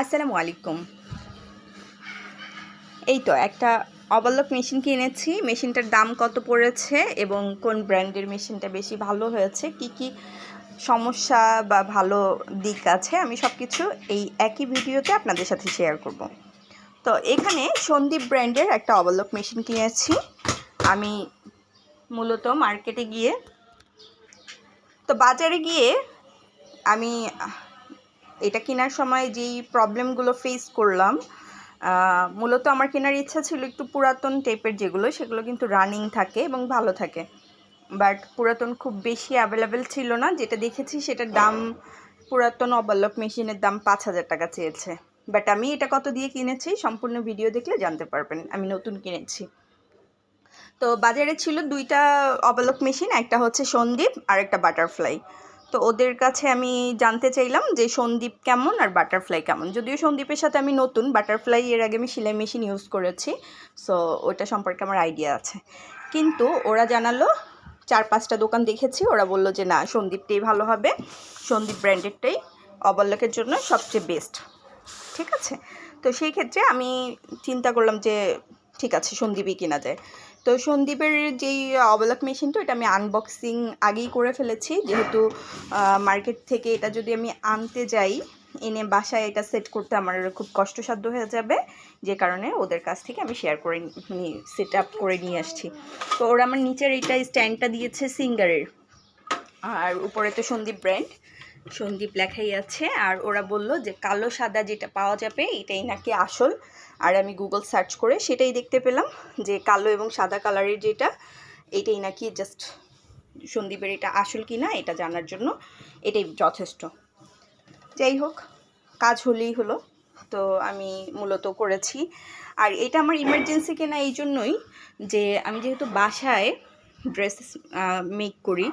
আসসালামু আলাইকুম। এই তো একটা অবলক মেশিন কিনেছি। মেশিনটার দাম কত পড়েছে এবং কোন ব্র্যান্ডের মেশিনটা বেশি ভালো হয়েছে? কি কি সমস্যা বা ভালো দিক আছে? আমি সব কিছু এই একই ভিডিওতে আপনাদের সাথে শেয়ার করব। তো এখানে সন্দীপ ব্র্যান্ডের একটা অবলক মেশিন কিনেছি। আমি মূলত মার্কেটে গিয়ে, তো বাজারে গিয়ে আমি এটা কেনার সময় যেই প্রবলেমগুলো ফেস করলাম মূলত আমার কেনার ইচ্ছা ছিল একটু পুরাতন টাইপের যেগুলো, সেগুলো কিন্তু রানিং থাকে এবং ভালো থাকে। বাট পুরাতন খুব বেশি অ্যাভেলেবেল ছিল না। যেটা দেখেছি সেটার দাম, পুরাতন অবল্লক মেশিনের দাম পাঁচ হাজার টাকা চেয়েছে। বাট আমি এটা কত দিয়ে কিনেছি, সম্পূর্ণ ভিডিও দেখলে জানতে পারবেন। আমি নতুন কিনেছি। তো বাজারে ছিল দুইটা অবলক মেশিন একটা হচ্ছে সন্দীপ আর একটা বাটারফ্লাই তো ওদের কাছে আমি জানতে চাইলাম যে সন্দীপ কেমন আর বাটারফ্লাই কেমন? যদিও সন্দীপের সাথে আমি নতুন, বাটারফ্লাই এর আগে আমি সেলাই মেশিন ইউজ করেছি সো ওটা সম্পর্কে আমার আইডিয়া আছে। কিন্তু ওরা জানালো, চার পাঁচটা দোকান দেখেছি, ওরা বলল যে না, সন্দীপটাই ভালো হবে, সন্দীপ ব্র্যান্ডেডটাই অবল্লকের জন্য সবচেয়ে বেস্ট ঠিক আছে? তো সেই ক্ষেত্রে আমি চিন্তা করলাম যে, ঠিক আছে, সন্দীপই কেনা যায়। তো সন্দীপের যেই অবলক মেশিনটা এটা আমি আনবক্সিং আগেই করে ফেলেছি। যেহেতু মার্কেট থেকে এটা যদি আমি আনতে যাই, এনে বাসায় এটা সেট করতে আমার খুব কষ্টসাধ্য হয়ে যাবে। যে কারণে ওদের কাছ থেকে আমি শেয়ার করে সেট আপ করে নিয়ে আসছি। তো ওরা আমার নিচের এইটা স্ট্যান্ডটা দিয়েছে সিঙ্গারের আর উপরে তো সন্দীপ ব্র্যান্ড সন্দীপ লেখাই আছে, আর ওরা বলল যে কালো সাদা যেটা পাওয়া যাবে এটাই নাকি আসল। আর আমি গুগল সার্চ করে সেটাই দেখতে পেলাম যে কালো এবং সাদা কালারের যেটা, এটাই নাকি জাস্ট সন্দীপের এটা আসল কি না এটা জানার জন্য এটাই যথেষ্ট। যাই হোক, কাজ হলেই হলো, তো আমি মূলত করেছি। আর এটা আমার ইমার্জেন্সি কেনা এই জন্যই যে আমি যেহেতু বাসায় ড্রেস মেক করি।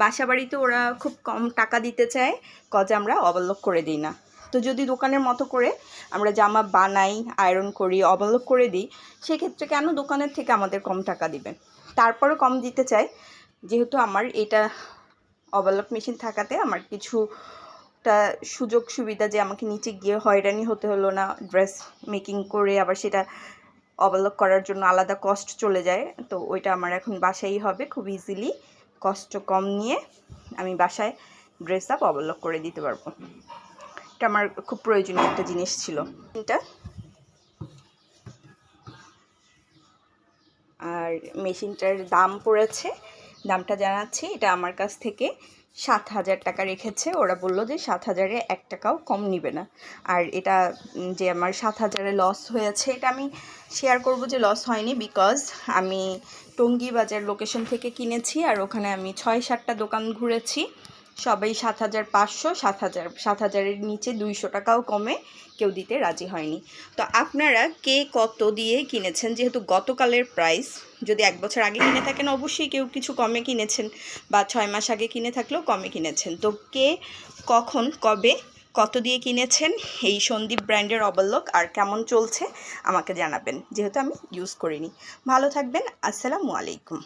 বাসা বাড়িতে ওরা খুব কম টাকা দিতে চায়, কজে আমরা অবলোক করে দিই না। তো যদি দোকানের মতো করে আমরা জামা বানাই, আয়রন করি, অবলোক করে দিই, সেক্ষেত্রে কেন দোকানের থেকে আমাদের কম টাকা দিবেন? তারপরে কম দিতে চাই, যেহেতু আমার এটা অবলোক মেশিন থাকাতে আমার কিছুটা সুযোগ সুবিধা যে আমাকে নিচে গিয়ে হয়রানি হতে হলো না, ড্রেস মেকিং করে আবার সেটা অবলোক করার জন্য আলাদা কস্ট চলে যায়। তো ওইটা আমার এখন বাসাই হবে খুব ইজিলি কষ্ট কম নিয়ে আমি বাসায় ড্রেস আপ অবলক করে দিতে পারব। এটা আমার খুব প্রয়োজনীয় একটা জিনিস ছিল। এটা আর মেশিনটার দাম পড়েছে দামটা জানাচ্ছি, এটা আমার কাছ থেকে সাত হাজার টাকা রেখেছে। ওরা বলল যে সাত হাজারে এক টাকাও কম নিবে না। আর এটা যে আমার সাত হাজারে লস হয়েছে, এটা আমি শেয়ার করব যে লস হয়নি বিকজ আমি টঙ্গি বাজার লোকেশন থেকে কিনেছি আর ওখানে আমি ছয় সাতটা দোকান ঘুরেছি। সবাই সাত হাজার পাঁচশো, সাত হাজার, সাত হাজারের নিচে দুইশো টাকাও কমে কেউ দিতে রাজি হয়নি। তো আপনারা কে কত দিয়ে কিনেছেন? যেহেতু গতকালের প্রাইস যদি এক বছর আগে কিনে থাকেন, অবশ্যই কেউ কিছু কমে কিনেছেন বা ছয় মাস আগে কিনে থাকলেও কমে কিনেছেন। তো কে কখন, কবে, কত দিয়ে কিনেছেন? এই সন্দীপ ব্র্যান্ডের অবলোক আর কেমন চলছে আমাকে জানাবেন, যেহেতু আমি ইউজ করিনি। ভালো থাকবেন, আসসালামু আলাইকুম।